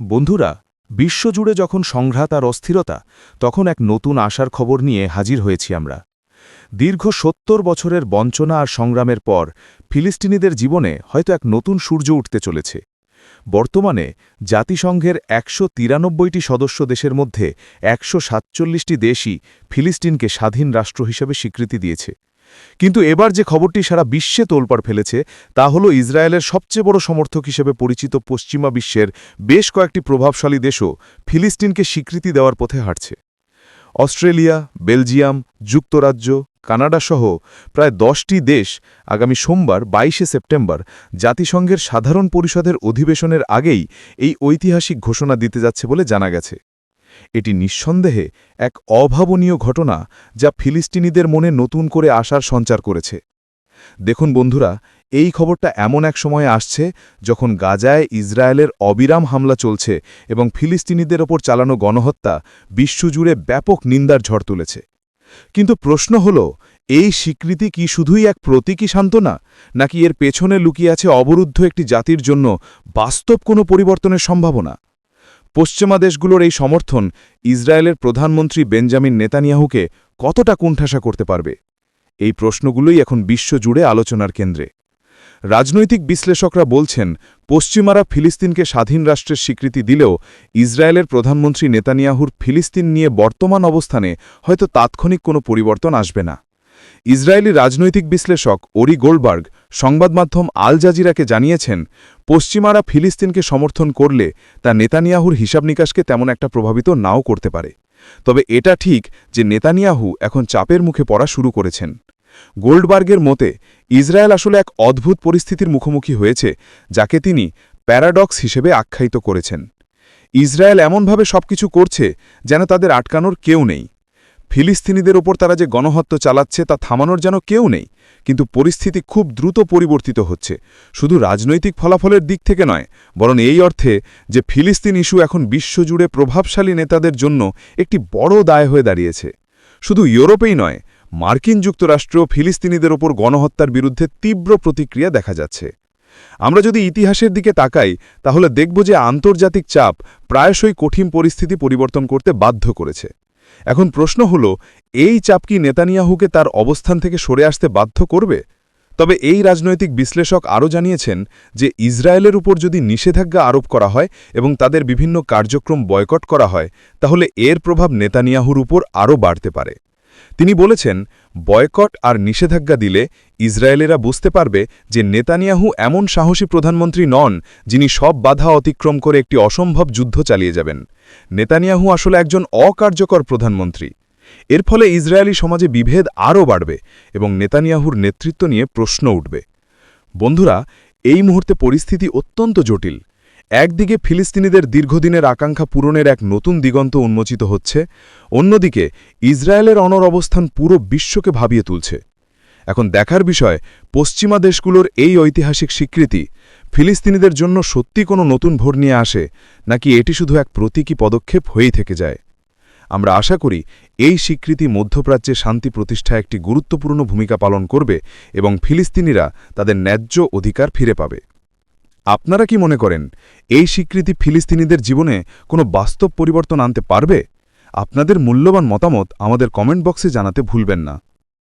বন্ধুরা, বিশ্বজুড়ে যখন সংঘাত আর অস্থিরতা, তখন এক নতুন আশার খবর নিয়ে হাজির হয়েছি আমরা। দীর্ঘ সত্তর বছরের বঞ্চনা আর সংগ্রামের পর, ফিলিস্তিনিদের জীবনে হয়তো এক নতুন সূর্য উঠতে চলেছে। বর্তমানে, জাতিসংঘের একশো তিরানব্বইটি সদস্য দেশের মধ্যে একশো সাতচল্লিশটি দেশই ফিলিস্তিনকে স্বাধীন রাষ্ট্র হিসেবে স্বীকৃতি দিয়েছে। কিন্তু এবার যে খবরটি সারা বিশ্বে তোলপাড় ফেলেছে, তা হল ইসরায়েলের সবচেয়ে বড় সমর্থক হিসেবে পরিচিত পশ্চিমা বিশ্বের বেশ কয়েকটি প্রভাবশালী দেশও ফিলিস্তিনকে স্বীকৃতি দেওয়ার পথে হাঁটছে। অস্ট্রেলিয়া, বেলজিয়াম, যুক্তরাজ্য কানাডাসহ প্রায় দশটি দেশ আগামী সোমবার, বাইশে সেপ্টেম্বর, জাতিসংঘের সাধারণ পরিষদের অধিবেশনের আগেই এই ঐতিহাসিক ঘোষণা দিতে যাচ্ছে বলে জানা গেছে। এটি নিঃসন্দেহে এক অভাবনীয় ঘটনা যা ফিলিস্তিনিদের মনে নতুন করে আশার সঞ্চার করেছে। দেখুন বন্ধুরা, এই খবরটা এমন এক সময়ে আসছে যখন গাজায় ইসরায়েলের অবিরাম হামলা চলছে এবং ফিলিস্তিনিদের ওপর চালানো গণহত্যা বিশ্বজুড়ে ব্যাপক নিন্দার ঝড় তুলেছে। কিন্তু প্রশ্ন হল, এই স্বীকৃতি কি শুধুই এক প্রতীকী সান্ত্বনা, নাকি এর পেছনে লুকিয়ে আছে অবরুদ্ধ একটি জাতির জন্য বাস্তব কোনো পরিবর্তনের সম্ভাবনা? পশ্চিমা দেশগুলোর এই সমর্থন ইসরায়েলের প্রধানমন্ত্রী বেঞ্জামিন নেতানিয়াহুকে কতটা কুণ্ঠাসা করতে পারবে? এই প্রশ্নগুলোই এখন বিশ্বজুড়ে আলোচনার কেন্দ্রে। রাজনৈতিক বিশ্লেষকরা বলছেন, পশ্চিমারা ফিলিস্তিনকে স্বাধীন রাষ্ট্রের স্বীকৃতি দিলেও ইসরায়েলের প্রধানমন্ত্রী নেতানিয়াহুর ফিলিস্তিন নিয়ে বর্তমান অবস্থানে হয়তো তাৎক্ষণিক কোনো পরিবর্তন আসবে না। ইসরায়েলি রাজনৈতিক বিশ্লেষক ওরি গোলবার্গ সংবাদ মাধ্যম আল জাজিরাকে জানিয়েছেন, পশ্চিমারা ফিলিস্তিনকে সমর্থন করলে তা নেতানিয়াহুর হিসাব নিকাশকে তেমন একটা প্রভাবিত নাও করতে পারে। তবে এটা ঠিক যে নেতানিয়াহু এখন চাপের মুখে পড়া শুরু করেছেন। গোল্ডবার্গের মতে, ইসরায়েল আসলে এক অদ্ভুত পরিস্থিতির মুখোমুখি হয়েছে, যাকে তিনি প্যারাডক্স হিসেবে আখ্যায়িত করেছেন। ইসরায়েল এমনভাবে সবকিছু করছে যেন তাদের আটকানোর কেউ নেই। ফিলিস্তিনিদের ওপর তারা যে গণহত্যা চালাচ্ছে তা থামানোর যেন কেউ নেই, কিন্তু পরিস্থিতি খুব দ্রুত পরিবর্তিত হচ্ছে। শুধু রাজনৈতিক ফলাফলের দিক থেকে নয়, বরং এই অর্থে যে ফিলিস্তিন ইস্যু এখন বিশ্বজুড়ে প্রভাবশালী নেতাদের জন্য একটি বড় দায় হয়ে দাঁড়িয়েছে। শুধু ইউরোপেই নয়, মার্কিন যুক্তরাষ্ট্র ফিলিস্তিনিদের ওপর গণহত্যার বিরুদ্ধে তীব্র প্রতিক্রিয়া দেখা যাচ্ছে। আমরা যদি ইতিহাসের দিকে তাকাই, তাহলে দেখব যে আন্তর্জাতিক চাপ প্রায়শই কঠিন পরিস্থিতি পরিবর্তন করতে বাধ্য করেছে। এখন প্রশ্ন হল, এই চাপ কি নেতানিয়াহুকে তার অবস্থান থেকে সরে আসতে বাধ্য করবে? তবে এই রাজনৈতিক বিশ্লেষক আরও জানিয়েছেন যে ইসরায়েলের উপর যদি নিষেধাজ্ঞা আরোপ করা হয় এবং তাদের বিভিন্ন কার্যক্রম বয়কট করা হয়, তাহলে এর প্রভাব নেতানিয়াহুর উপর আরও বাড়তে পারে। তিনি বলেছেন, বয়কট আর নিষেধাজ্ঞা দিলে ইসরায়েলেরা বুঝতে পারবে যে নেতানিয়াহু এমন সাহসী প্রধানমন্ত্রী নন যিনি সব বাধা অতিক্রম করে একটি অসম্ভব যুদ্ধ চালিয়ে যাবেন। নেতানিয়াহু আসলে একজন অকার্যকর প্রধানমন্ত্রী। এর ফলে ইসরায়েলি সমাজে বিভেদ আরও বাড়বে এবং নেতানিয়াহুর নেতৃত্ব নিয়ে প্রশ্ন উঠবে। বন্ধুরা, এই মুহূর্তে পরিস্থিতি অত্যন্ত জটিল। একদিকে ফিলিস্তিনিদের দীর্ঘদিনের আকাঙ্ক্ষা পূরণের এক নতুন দিগন্ত উন্মোচিত হচ্ছে, অন্যদিকে ইসরায়েলের অনর অবস্থান পুরো বিশ্বকে ভাবিয়ে তুলছে। এখন দেখার বিষয়, পশ্চিমা দেশগুলোর এই ঐতিহাসিক স্বীকৃতি, ফিলিস্তিনিদের জন্য সত্যি কোনো নতুন ভোর নিয়ে আসে, নাকি এটি শুধু এক প্রতীকী পদক্ষেপ হয়েই থেকে যায়? আমরা আশা করি, এই স্বীকৃতি মধ্যপ্রাচ্যে শান্তি প্রতিষ্ঠায় একটি গুরুত্বপূর্ণ ভূমিকা পালন করবে এবং ফিলিস্তিনিরা তাদের ন্যায্য অধিকার ফিরে পাবে। আপনারা কি মনে করেন, এই স্বীকৃতি ফিলিস্তিনিদের জীবনে কোনো বাস্তব পরিবর্তন আনতে পারবে? আপনাদের মূল্যবান মতামত আমাদের কমেন্ট বক্সে জানাতে ভুলবেন না।